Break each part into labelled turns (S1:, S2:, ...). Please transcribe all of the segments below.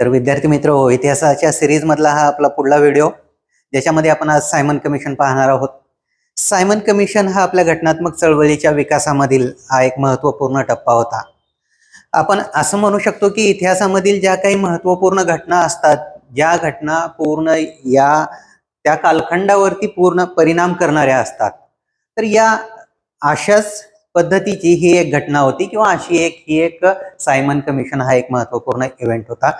S1: तर विद्यार्थी मित्र हो इतिहासाच्या सिरीज मधला हा आपला पुढला व्हिडिओ ज्याच्यामध्ये आपण आज सायमन कमिशन पाहणार आहोत. सायमन कमिशन हा आपल्या घटनात्मक चळवळीच्या विकासामधील हा एक महत्त्वपूर्ण टप्पा होता. आपण असं म्हणू शकतो की इतिहासामधील ज्या काही महत्त्वपूर्ण घटना असतात ज्या घटना पूर्ण या त्या कालखंडावरती पूर्ण परिणाम करणाऱ्या असतात. तर या अशाच पद्धतीची ही एक घटना होती किंवा अशी एक ही एक सायमन कमिशन हा एक महत्त्वपूर्ण इव्हेंट होता.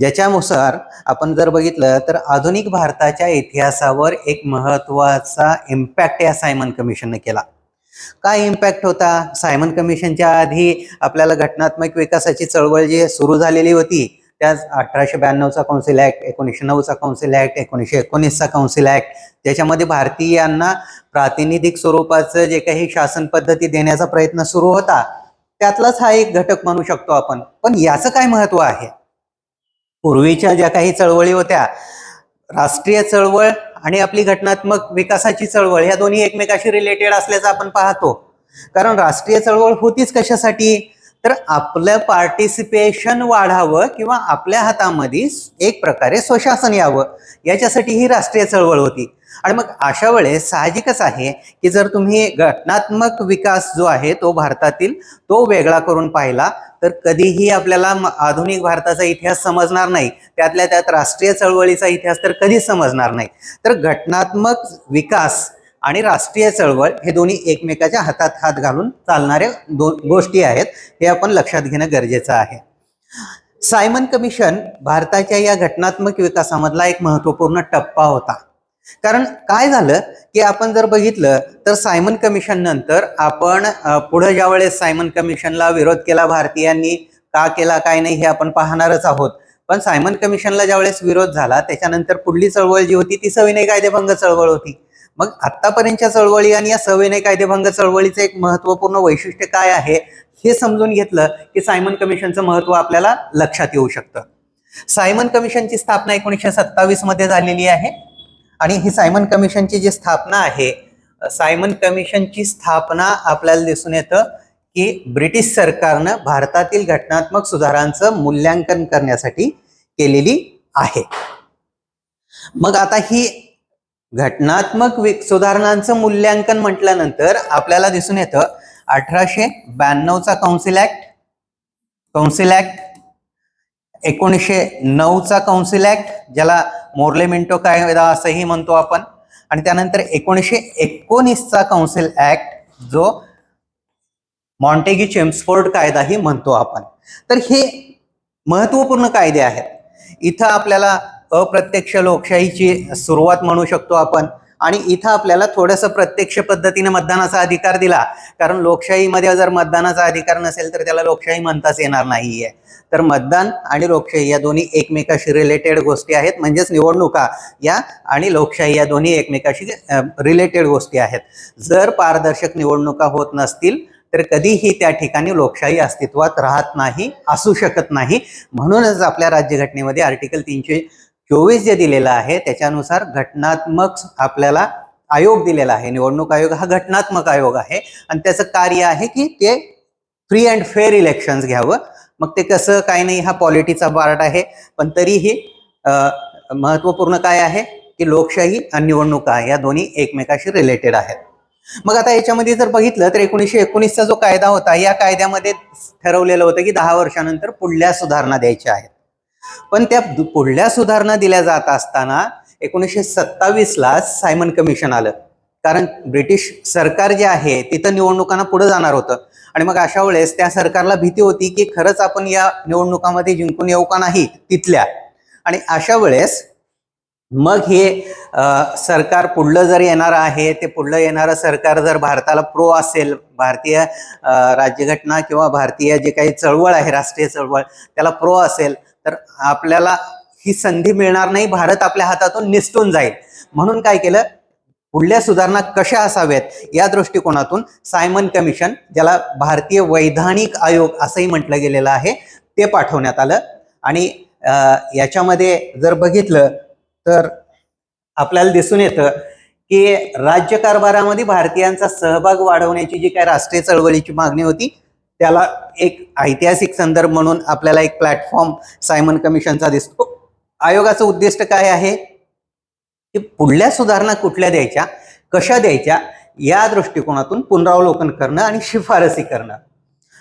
S1: ज्याच्यानुसार आपण जर बघितलं तर आधुनिक भारताच्या इतिहासावर एक महत्त्वाचा इम्पॅक्ट या सायमन कमिशनने केला. काय इम्पॅक्ट होता? सायमन कमिशनच्या आधी आपल्याला घटनात्मक विकासाची चळवळ जी सुरू झालेली होती त्याच अठराशे ब्याण्णवचा कौन्सिल ॲक्ट एकोणीसशे नऊचा कौन्सिल ॲक्ट एकोणीसशे एकोणीसचा कौन्सिल ॲक्ट त्याच्यामध्ये भारतीयांना प्रातिनिधिक स्वरूपाचं जे काही शासन पद्धती देण्याचा प्रयत्न सुरू होता त्यातलाच हा एक घटक म्हणू शकतो आपण. पण याचं काय महत्त्व आहे? पूर्वीच्या ज्या काही चळवळी होत्या राष्ट्रीय चळवळ आणि आपली घटनात्मक विकासाची चळवळ ह्या दोन्ही एकमेकाशी रिलेटेड असल्याचं आपण पाहतो. कारण राष्ट्रीय चळवळ होतीच कशासाठी? तर आपलं पार्टिसिपेशन वाढावं किंवा आपल्या हातामध्ये एक प्रकारे स्वशासन यावं याच्यासाठी ही राष्ट्रीय चळवळ होती. आणि मग अशा वेळेस साहजिकच आहे की जर तुम्ही घटनात्मक विकास जो आहे तो भारतातील तो वेगळा करून पाहिला तर कधीही आपल्याला म- आधुनिक भारताचा इतिहास समजणार नाही. त्यातल्या त्यात राष्ट्रीय चळवळीचा इतिहास तर कधीच समजणार नाही. तर घटनात्मक विकास आणि राष्ट्रीय चळवळ हे दोन्ही एकमेकाच्या हातात हात घालून चालणाऱ्या दोन गोष्टी आहेत हे आपण लक्षात घेणं गरजेचं आहे. सायमन कमिशन भारताच्या या घटनात्मक विकासामधला एक महत्त्वपूर्ण टप्पा होता. कारण काय झालं की आपण जर बघितलं तर सायमन कमिशन नंतर आपण पुढे ज्या वेळेस सायमन कमिशनला विरोध केला भारतीयांनी का केला काय नाही हे आपण पाहणारच आहोत. पण सायमन कमिशनला ज्यावेळेस विरोध झाला त्याच्यानंतर पुढली चळवळ जी होती ती सविनय कायदेभंग चळवळ होती. मग आतापर्यंतच्या चळवळी आणि या सविनय कायदेभंग चळवळीचं एक महत्त्वपूर्ण वैशिष्ट्य काय आहे हे समजून घेतलं की सायमन कमिशनचं महत्त्व आपल्याला लक्षात येऊ शकतं. सायमन कमिशनची स्थापना एकोणीसशे सत्तावीसमध्ये झालेली आहे आणि ही सायमन कमिशनची जी स्थापना आहे सायमन कमिशनची स्थापना आपल्याला दिसून येतं की ब्रिटिश सरकारनं भारतातील घटनात्मक सुधारांचं मूल्यांकन करण्यासाठी केलेली आहे. मग आता ही घटनात्मक सुधारणांचं मूल्यांकन म्हटल्यानंतर आपल्याला दिसून येतं अठराशे ब्याण्णवचा कौन्सिल ऍक्ट कौन्सिल ऍक्ट एकोणीसशे नऊचा कौन्सिल ऍक्ट ज्याला मोर्ले मिंटो कायदा असंही म्हणतो आपण. आणि त्यानंतर एकोणीसशे एकोणीसचा कौन्सिल ऍक्ट जो मॉन्टेगी चेम्सफोर्ड कायदाही म्हणतो आपण. तर हे महत्त्वपूर्ण कायदे आहेत. इथं आपल्याला अप्रत्यक्ष लोकशाहीची सुरुवात म्हणू शकतो आपण. आणि इथं आपल्याला थोडंसं प्रत्यक्ष पद्धतीने मतदानाचा अधिकार दिला. कारण लोकशाहीमध्ये जर मतदानाचा अधिकार नसेल तर त्याला लोकशाही म्हणताच येणार नाहीये. तर मतदान आणि लोकशाही या दोन्ही एकमेकाशी रिलेटेड गोष्टी आहेत. म्हणजेच निवडणुका या आणि लोकशाही या दोन्ही एकमेकाशी रिलेटेड गोष्टी आहेत. जर पारदर्शक निवडणुका होत नसतील तर कधीही त्या ठिकाणी लोकशाही अस्तित्वात राहत नाही असू शकत नाही. म्हणूनच आपल्या राज्यघटनेमध्ये आर्टिकल तीनशे चोवीस जे दिलेलं आहे त्याच्यानुसार घटनात्मक आपल्याला आयोग दिलेला आहे. निवडणूक आयोग हा घटनात्मक आयोग आहे. आणि त्याचं कार्य आहे की ते फ्री अँड फेअर इलेक्शन्स घ्यावं. मग ते कसं काय नाही हा पॉलिटीचा पार्ट आहे. पण तरीही महत्त्वपूर्ण महत्त्वपूर्ण काय आहे की लोकशाही आणि निवडणुका या दोन्ही एकमेकाशी रिलेटेड आहेत. मग आता याच्यामध्ये जर बघितलं तर एकोणीसशे एकोणीसचा जो कायदा होता या कायद्यामध्ये ठरवलेलं होतं की दहा वर्षानंतर पुढल्या सुधारणा द्यायच्या आहेत. पण त्या पुढल्या सुधारणा दिल्या जात असताना एकोणीसशे सत्तावीसला सायमन कमिशन आलं. कारण ब्रिटिश सरकार जे आहे तिथं निवडणुकांना पुढे जाणार होतं. आणि मग अशा वेळेस त्या सरकारला भीती होती की खरंच आपण या निवडणुकामध्ये जिंकून येऊ का नाही तिथल्या. आणि अशा वेळेस मग हे सरकार पुढलं जर येणार आहे ते पुढलं येणारं सरकार जर भारताला प्रो असेल भारतीय राज्यघटना किंवा भारतीय जे काही चळवळ आहे राष्ट्रीय चळवळ त्याला प्रो असेल तर आपल्याला ही संधी मिळणार नाही भारत आपल्या हातातून निसटून जाईल. म्हणून काय केलं? पुढल्या सुधारणा कशा असाव्यात या दृष्टिकोनातून सायमन कमिशन ज्याला भारतीय वैधानिक आयोग असंही म्हटलं गेलेलं आहे ते पाठवण्यात आलं. आणि याच्यामध्ये जर बघितलं तर आपल्याला दिसून येतं की राज्यकारभारामध्ये भारतीयांचा सहभाग वाढवण्याची जी काय राष्ट्रीय चळवळीची मागणी होती त्याला एक ऐतिहासिक संदर्भ म्हणून आपल्याला एक प्लॅटफॉर्म सायमन कमिशनचा दिसतो. आयोगाचं उद्दिष्ट काय आहे? की पुढल्या सुधारणा कुठल्या द्यायच्या कशा द्यायच्या या दृष्टिकोनातून पुनरावलोकन करणं आणि शिफारसी करणं.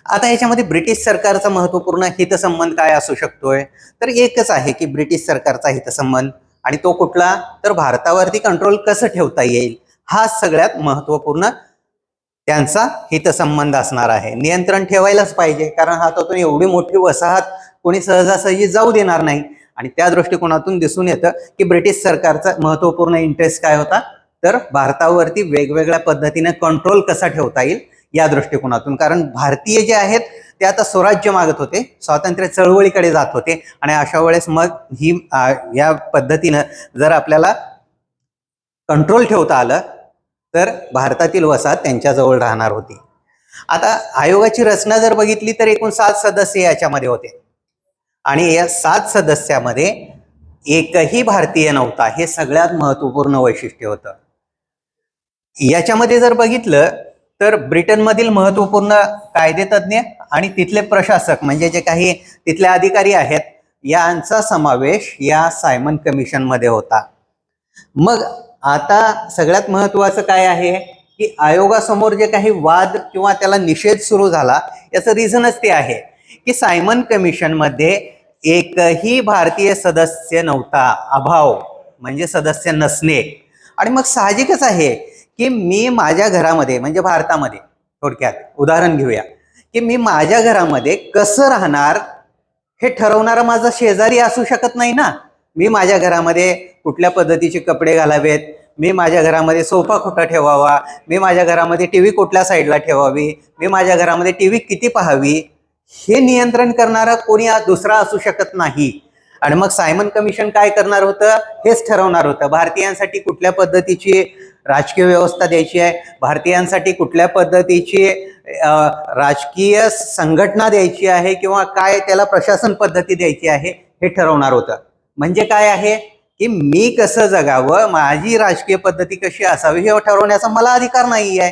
S1: आता याच्यामध्ये ब्रिटिश सरकारचा महत्त्वपूर्ण हितसंबंध काय असू शकतोय? तर एकच आहे की ब्रिटिश सरकारचा हितसंबंध. आणि तो कुठला? तर भारतावरती कंट्रोल कसं ठेवता येईल? हा सगळ्यात महत्त्वपूर्ण त्यांचा हितसंबंध असणार आहे. नियंत्रण ठेवायलाच पाहिजे कारण हातातून एवढी मोठी वसाहत कोणी सहजासहजी जाऊ देणार नाही. आणि त्या दृष्टिकोनातून दिसून येतं की ब्रिटिश सरकारचा महत्त्वपूर्ण इंटरेस्ट काय होता? तर भारतावरती वेगवेगळ्या पद्धतीने कंट्रोल कसा ठेवता येईल या दृष्टिकोनातून. कारण भारतीय जे आहेत ते आता स्वराज्य मागत होते स्वातंत्र्य चळवळीकडे जात होते आणि अशा वेळेस मग ही या पद्धतीनं जर आपल्याला कंट्रोल ठेवता आलं तर भारतातील वसाहत त्यांच्याजवळ राहणार होती. आता आयोगाची रचना जर बघितली तर एकूण सात सदस्य याच्यामध्ये होते. आणि या सात सदस्यामध्ये एकही भारतीय नव्हता हे सगळ्यात महत्त्वपूर्ण वैशिष्ट्य होतं. याच्यामध्ये जर बघितलं तर ब्रिटनमधील महत्त्वपूर्ण कायदेतज्ञ आणि तिथले प्रशासक म्हणजे जे काही तिथले अधिकारी आहेत यांचा समावेश या सायमन कमिशनमध्ये होता. मग आता सगळ्यात महत्वाचं काय आहे? की आयोगासमोर जे काही वाद किंवा त्याला निषेध सुरू झाला याचं रिझनच ते आहे. की सायमन कमिशनमध्ये एकही भारतीय सदस्य नव्हता अभाव म्हणजे सदस्य नसणे. आणि मग साहजिकच आहे की मी माझ्या घरामध्ये म्हणजे भारतामध्ये थोडक्यात उदाहरण घेऊया. की मी माझ्या घरामध्ये कसं राहणार हे ठरवणारा माझा शेजारी असू शकत नाही ना. मी माझ्या घरामध्ये कुठल्या पद्धतीचे कपडे घालावेत? मी माझ्या घरामध्ये सोफा कुठं ठेवावा? मी माझ्या घरामध्ये टी व्ही कुठल्या साईडला ठेवावी? मी माझ्या घरामध्ये टी व्ही किती पाहावी? हे नियंत्रण करणारा कोणी दुसरा असू शकत नाही. आणि मग सायमन कमिशन काय करणार होतं? हेच ठरवणार होतं. भारतीयांसाठी कुठल्या पद्धतीची राजकीय व्यवस्था द्यायची आहे. भारतीयांसाठी कुठल्या पद्धतीची राजकीय संघटना द्यायची आहे किंवा काय त्याला प्रशासन पद्धती द्यायची आहे हे ठरवणार होतं. म्हणजे काय आहे की मी कसं जगावं माझी राजकीय पद्धती कशी असावी हे ठरवण्याचा मला अधिकार नाही आहे.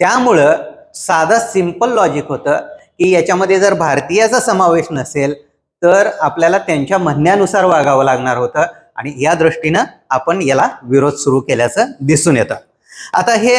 S1: त्यामुळं साधं सिंपल लॉजिक होतं की याच्यामध्ये जर भारतीयाचा समावेश नसेल तर आपल्याला त्यांच्या म्हणण्यानुसार वागावं लागणार होतं आणि या दृष्टीनं आपण याला विरोध सुरू केल्याचं दिसून येतं. आता हे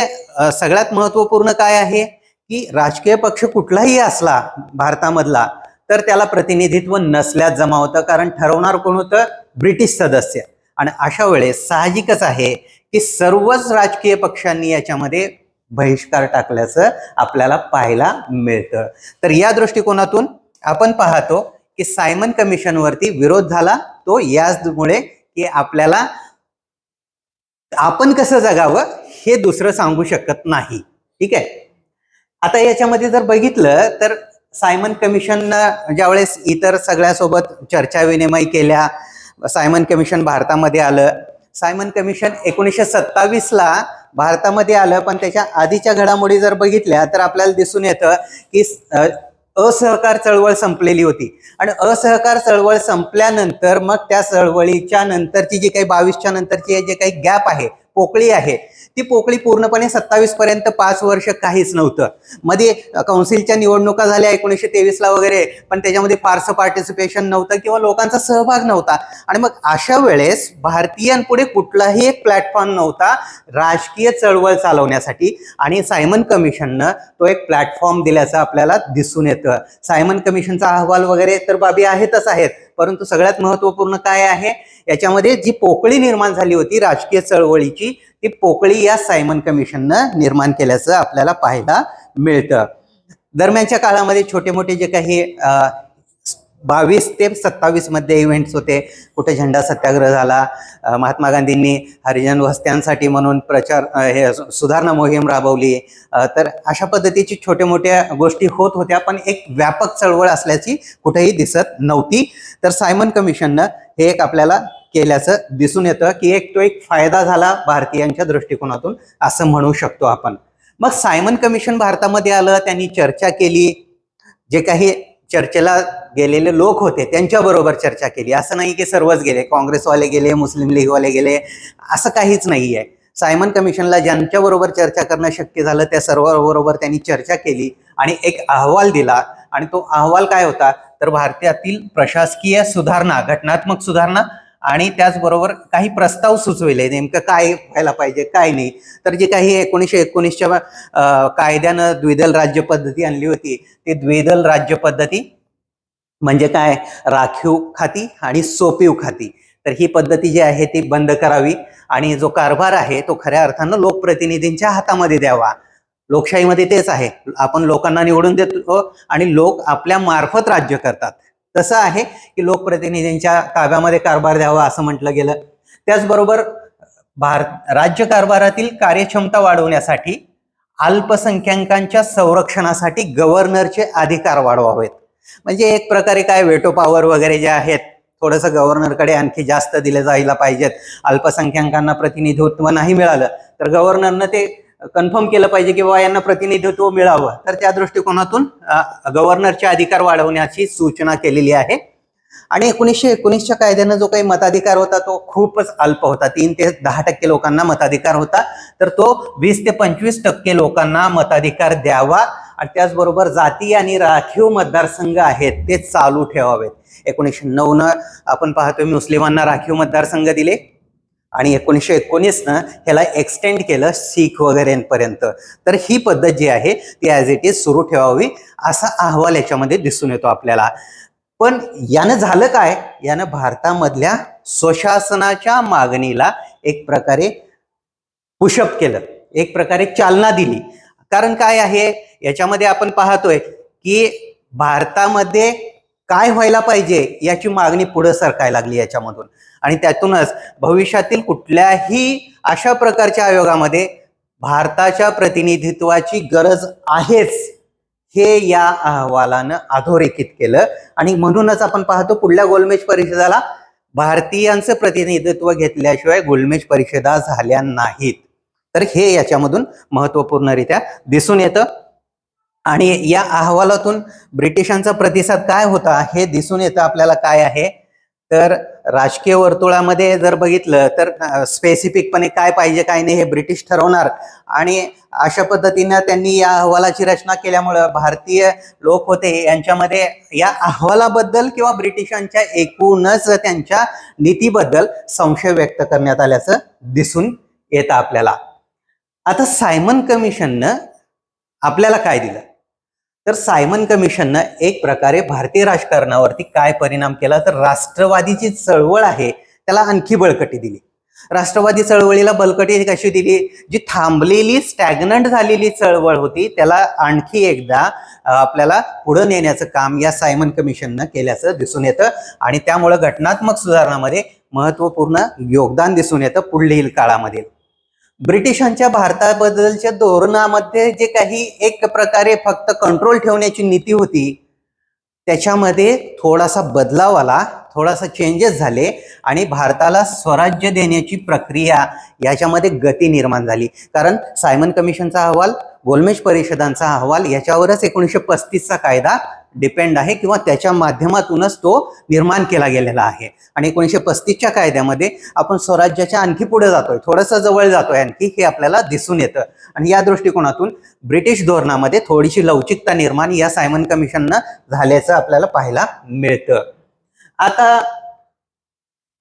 S1: सगळ्यात महत्त्वपूर्ण काय आहे? की राजकीय पक्ष कुठलाही असला भारतामधला तर त्याला प्रतिनिधित्व नसल्यास जमा होतं कारण ठरवणार कोण होतं? ब्रिटिश सदस्य. आणि अशा वेळेस साहजिकच आहे की सर्वच राजकीय पक्षांनी याच्यामध्ये बहिष्कार टाकल्याचं आपल्याला पाहायला मिळतं. तर या दृष्टिकोनातून आपण पाहतो की सायमन कमिशनवरती विरोध झाला तो याचमुळे की आपल्याला आपण कसं जगावं हे दुसरं सांगू शकत नाही. ठीक आहे? आता याच्यामध्ये जर बघितलं तर सायमन कमिशननं ज्यावेळेस इतर सगळ्यासोबत चर्चा विनिमय केल्या सायमन कमिशन भारतामध्ये आलं. सायमन कमिशन एकोणीसशे सत्तावीसला भारतामध्ये आलं पण त्याच्या आधीच्या घडामोडी जर बघितल्या तर आपल्याला दिसून येतं की असहकार चळवळ संपलेली होती. आणि असहकार चळवळ संपल्यानंतर मग त्या चळवळीच्या नंतरची जी काही बावीसच्या नंतरची जे काही गॅप आहे पोकळी आहे ती पोकळी पूर्णपणे सत्तावीस पर्यंत पाच वर्ष काहीच नव्हतं. मध्ये कौन्सिलच्या निवडणुका झाल्या एकोणीसशे तेवीसला वगैरे पण त्याच्यामध्ये फारसं पार्टिसिपेशन नव्हतं किंवा लोकांचा सहभाग नव्हता. आणि मग अशा वेळेस भारतीयांपुढे कुठलाही एक प्लॅटफॉर्म नव्हता राजकीय चळवळ चालवण्यासाठी. आणि सायमन कमिशननं तो एक प्लॅटफॉर्म दिल्याचं आपल्याला दिसून येतं. सायमन कमिशनचा अहवाल वगैरे तर बाबी आहेतच आहेत. परंतु सगळ्यात महत्त्वपूर्ण काय आहे? याच्यामध्ये जी पोकळी निर्माण झाली होती राजकीय चळवळीची ती पोकळी या सायमन कमिशननं निर्माण केल्याचं आपल्याला पाहायला मिळतं. दरम्यानच्या काळामध्ये छोटे मोठे जे काही बावीस ते सत्तावीसमध्ये इव्हेंट्स होते. कुठे झेंडा सत्याग्रह झाला. महात्मा गांधींनी हरिजन वस्त्यांसाठी म्हणून प्रचार हे सुधारणा मोहीम राबवली. तर अशा पद्धतीची छोट्या मोठ्या गोष्टी होत होत्या पण एक व्यापक चळवळ असल्याची कुठेही दिसत नव्हती. तर सायमन कमिशननं हे एक आपल्याला केल्याचं दिसून येतं की एक तो एक फायदा झाला भारतीयांच्या दृष्टिकोनातून असं म्हणू शकतो आपण. मग सायमन कमिशन भारतामध्ये आलं त्यांनी चर्चा केली. जे काही चर्चेला गेलेले लोक होते त्यांच्याबरोबर चर्चा केली. असं नाही की सर्वच गेले काँग्रेसवाले गेले मुस्लिम लीगवाले गेले असं काहीच नाही आहे सायमन कमिशनला ज्यांच्याबरोबर चर्चा करणं शक्य झालं त्या सर्वांबरोबर त्यांनी चर्चा केली आणि एक अहवाल दिला. आणि तो अहवाल काय होता? तर भारतातील प्रशासकीय सुधारणा घटनात्मक सुधारणा आणि त्याचबरोबर काही प्रस्ताव सुचविले नेमकं काय व्हायला पाहिजे काय नाही. तर जे काही एकोणीसशे एकोणीसच्या कायद्यानं द्विदल राज्य पद्धती आणली होती ती द्विदल राज्य पद्धती म्हणजे काय? राखीव खाती आणि सोपीव खाती. तर ही पद्धती जी आहे ती बंद करावी आणि जो कारभार आहे तो खऱ्या अर्थानं लोकप्रतिनिधींच्या हातामध्ये द्यावा. लोकशाहीमध्ये तेच आहे. आपण लोकांना निवडून देतो आणि लोक आपल्या मार्फत राज्य करतात. तसं आहे की लोकप्रतिनिधींच्या ताब्यामध्ये कारभार द्यावा असं म्हटलं गेलं. त्याचबरोबर भारत राज्य कारभारातील कार्यक्षमता वाढवण्यासाठी अल्पसंख्याकांच्या संरक्षणासाठी गव्हर्नरचे अधिकार वाढवावेत. म्हणजे एक प्रकारे काय वेटो पॉवर वगैरे जे आहेत थोडंसं गव्हर्नरकडे आणखी जास्त दिले जायला पाहिजेत. अल्पसंख्याकांना प्रतिनिधित्व नाही मिळालं तर गव्हर्नरनं ते कन्फर्म केलं पाहिजे की बाबा यांना प्रतिनिधित्व मिळावं. तर त्या दृष्टिकोनातून गव्हर्नरचे अधिकार वाढवण्याची सूचना केलेली आहे. आणि एकोणीसशे एकोणीसच्या कायद्यानं जो काही मताधिकार होता तो खूपच अल्प होता. तीन ते दहा टक्के लोकांना मताधिकार होता. तर तो वीस ते पंचवीस टक्के लोकांना मताधिकार द्यावा. आणि त्याचबरोबर जाती आणि राखीव मतदारसंघ आहेत ते चालू ठेवावेत. एकोणीसशे नऊ न आपण पाहतोय मुस्लिमांना राखीव मतदारसंघ दिले. आणि एकोणीसशे एकोणीसनं ह्याला एक्सटेंड केलं शीख वगैरेपर्यंत. तर ही पद्धत जी आहे ती ॲज इट इज सुरू ठेवावी असा अहवाल याच्यामध्ये दिसून येतो आपल्याला. पण यानं झालं काय? यानं भारतामधल्या स्वशासनाच्या मागणीला एक प्रकारे पुशअप केलं. एक प्रकारे चालना दिली. कारण काय आहे? याच्यामध्ये आपण पाहतोय की भारतामध्ये काय व्हायला पाहिजे याची मागणी पुढे सरकायला लागली याच्यामधून. आणि त्यातूनच भविष्यातील कुठल्याही अशा प्रकारच्या आयोगामध्ये भारताच्या प्रतिनिधित्वाची गरज आहेच हे या अहवालानं अधोरेखित केलं. आणि म्हणूनच आपण पाहतो पुढल्या गोलमेज परिषदाला भारतीयांचं प्रतिनिधित्व घेतल्याशिवाय गोलमेज परिषदा झाल्या नाहीत. तर हे याच्यामधून महत्वपूर्णरित्या दिसून येतं. आणि या अहवालातून ब्रिटिशांचा प्रतिसाद काय होता हे दिसून येतं आपल्याला काय आहे. तर राजकीय वर्तुळामध्ये जर बघितलं तर स्पेसिफिकपणे काय पाहिजे काय नाही हे ब्रिटिश ठरवणार. आणि अशा पद्धतीनं त्यांनी या अहवालाची रचना केल्यामुळं भारतीय लोक होते यांच्यामध्ये या अहवालाबद्दल किंवा ब्रिटिशांच्या एकूणच त्यांच्या नीतीबद्दल संशय व्यक्त करण्यात आल्याचं दिसून येतं आपल्याला. आता सायमन कमिशननं आपल्याला काय दिलं? तर सायमन कमिशननं एक प्रकारे भारतीय राजकारणावरती काय परिणाम केला? तर राष्ट्रवादीची चळवळ आहे त्याला आणखी बळकटी दिली. राष्ट्रवादी चळवळीला बळकटी कशी दिली? जी थांबलेली स्टॅग्नंट झालेली चळवळ होती त्याला आणखी एकदा आपल्याला पुढे नेण्याचं काम या सायमन कमिशननं केल्याचं दिसून येतं. आणि त्यामुळं घटनात्मक सुधारणामध्ये महत्त्वपूर्ण योगदान दिसून येतं पुढील काळामध्ये. ब्रिटिशांच्या भारताबद्दलच्या धोरणामध्ये जे काही एक प्रकारे फक्त कंट्रोल ठेवण्याची नीती होती त्याच्यामध्ये थोडासा बदलाव आला थोडासा चेंजेस झाले आणि भारताला स्वराज्य देण्याची प्रक्रिया याच्यामध्ये गती निर्माण झाली. कारण सायमन कमिशनचा अहवाल गोलमेज परिषदांचा अहवाल याच्यावरच एकोणीसशे पस्तीसचा कायदा डिपेंड आहे किंवा त्याच्या माध्यमातूनच तो निर्माण केला गेलेला आहे. आणि एकोणीसशे पस्तीसच्या कायद्यामध्ये आपण स्वराज्याच्या आणखी पुढे जातोय थोडंसं जवळ जातोय आणखी हे आपल्याला दिसून येतं. आणि या दृष्टिकोनातून ब्रिटिश धोरणामध्ये थोडीशी लवचिकता निर्माण या सायमन कमिशननं झाल्याचं आपल्याला पाहायला मिळतं. आता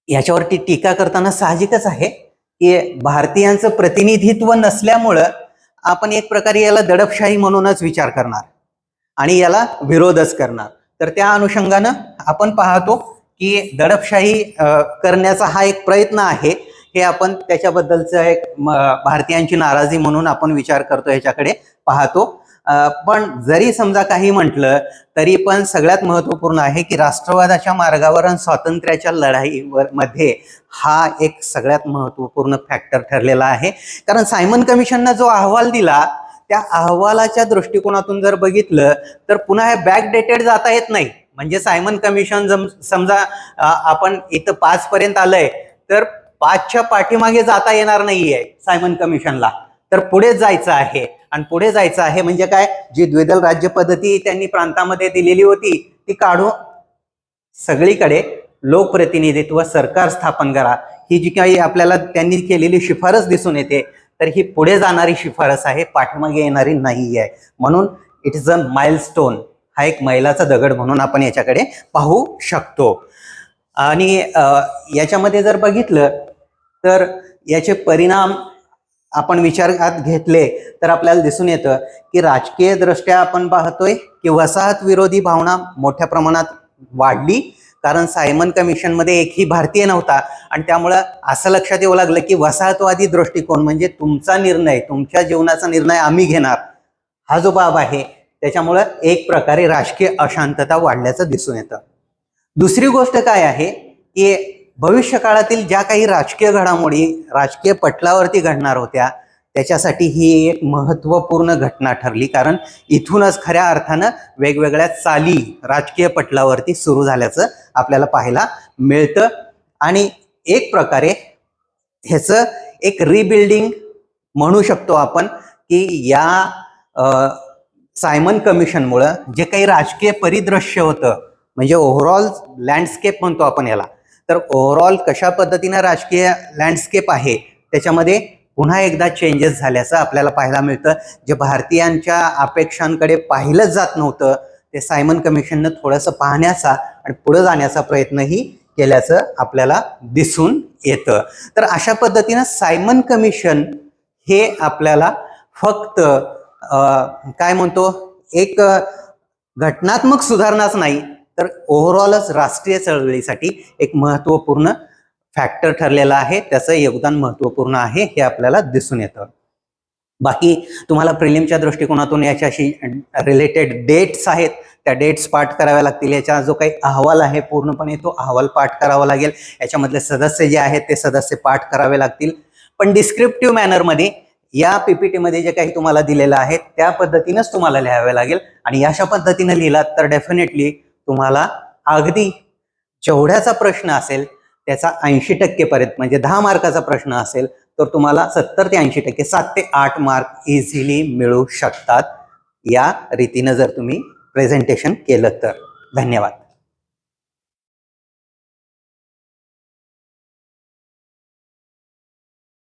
S1: याच्यावरती टीका करताना साहजिकच आहे की भारतीयांचं प्रतिनिधित्व नसल्यामुळं आपण एक प्रकारे याला दडपशाही म्हणूनच विचार करणार. आणि याला विरोधच करणार. तर त्या अनुषंगानं आपण पाहतो की दडपशाही करण्याचा हा एक प्रयत्न आहे. हे आपण त्याच्याबद्दलचं एक भारतीयांची नाराजी म्हणून आपण विचार करतो याच्याकडे पाहतो. पण जरी समजा काही म्हटलं तरी पण सगळ्यात महत्त्वपूर्ण आहे की राष्ट्रवादाच्या मार्गावर आणि स्वातंत्र्याच्या लढाईवर मध्ये हा एक सगळ्यात महत्त्वपूर्ण फॅक्टर ठरलेला आहे. कारण सायमन कमिशननं जो अहवाल दिला त्या अहवालाच्या दृष्टिकोनातून जर बघितलं तर पुन्हा हे बॅकडेटेड जाता येत नाही. म्हणजे सायमन कमिशन जम समजा आपण इथं पाच पर्यंत आलंय तर पाचच्या पाठीमागे जाता येणार नाहीये सायमन कमिशनला. तर पुढे जायचं आहे. आणि पुढे जायचं आहे म्हणजे काय? जी द्विदल राज्य पद्धती त्यांनी प्रांतामध्ये दिलेली होती ती काढून सगळीकडे लोकप्रतिनिधित्व सरकार स्थापन करा. ही जी काही आपल्याला त्यांनी केलेली शिफारस दिसून येते तर ही पुढे जाणारी शिफारस आहे पाठीमागे येणारी नाही आहे म्हणून इट इज अ माइलस्टोन हा एक मैलाचा दगड म्हणून आपण याच्याकडे पाहू शकतो. आणि याच्यामध्ये जर बघितलं तर याचे परिणाम आपण विचारात घेतले तर आपल्याला दिसून येतं की राजकीय दृष्ट्या आपण पाहतोय की वसाहत विरोधी भावना मोठ्या प्रमाणात वाढली. कारण सायमन कमिशनमध्ये एकही भारतीय नव्हता. आणि त्यामुळं असं लक्षात येऊ लागलं की वसाहतवादी दृष्टिकोन म्हणजे तुमचा निर्णय तुमच्या जीवनाचा निर्णय आम्ही घेणार. हा जो बाब आहे त्याच्यामुळं एक प्रकारे राजकीय अशांतता वाढल्याचं दिसून येतं. दुसरी गोष्ट काय आहे की भविष्य काळातील ज्या काही राजकीय घडामोडी राजकीय पटलावरती घडणार होत्या त्याच्यासाठी ही एक महत्त्वपूर्ण घटना ठरली. कारण इथूनच खऱ्या अर्थानं वेगवेगळ्या चाली राजकीय पटलावरती सुरू झाल्याचं आपल्याला पाहायला मिळतं. आणि एक प्रकारे ह्याचं एक रिबिल्डिंग म्हणू शकतो आपण की या सायमन कमिशनमुळं जे काही राजकीय परिदृश्य होतं म्हणजे ओव्हरऑल लँडस्केप म्हणतो आपण याला तर ओव्हरऑल कशा पद्धतीनं राजकीय लँडस्केप आहे त्याच्यामध्ये पुन्हा एकदा चेंजेस झाल्याचं आपल्याला पाहायला मिळतं. जे भारतीयांच्या अपेक्षांकडे पाहिलंच जात नव्हतं ते सायमन कमिशननं थोडंसं पाहण्याचा आणि पुढे जाण्याचा प्रयत्नही केल्याचं आपल्याला दिसून येतं. तर अशा पद्धतीनं सायमन कमिशन हे आपल्याला फक्त काय म्हणतो एक घटनात्मक सुधारणाच नाही तर ओव्हरऑलच राष्ट्रीय चळवळीसाठी एक महत्त्वपूर्ण फॅक्टर ठरलेला आहे. त्याचं योगदान महत्त्वपूर्ण आहे हे आपल्याला दिसून येतं. बाकी तुम्हाला प्रिलिमच्या दृष्टिकोनातून याच्याशी रिलेटेड डेट्स आहेत. त्या डेट्स पाठ कराव्या लागतील. याचा जो काही अहवाल आहे पूर्णपणे तो अहवाल पाठ करावा लागेल. याच्यामधले सदस्य जे आहेत ते सदस्य पाठ करावे लागतील. पण डिस्क्रिप्टिव्ह मॅनरमध्ये या पीपीटीमध्ये जे काही तुम्हाला दिलेलं आहे त्या पद्धतीनंच तुम्हाला लिहावे लागेल. आणि अशा पद्धतीनं लिहिलात तर डेफिनेटली तुम्हाला अगदी जेवढ्याचा प्रश्न असेल त्याचा ऐंशी टक्केपर्यंत म्हणजे दहा मार्काचा प्रश्न असेल तर तुम्हाला सत्तर ते ऐंशी टक्के सात ते आठ मार्क इझिली मिळू शकतात या रीतीनं जर तुम्ही प्रेझेंटेशन केलं तर. धन्यवाद.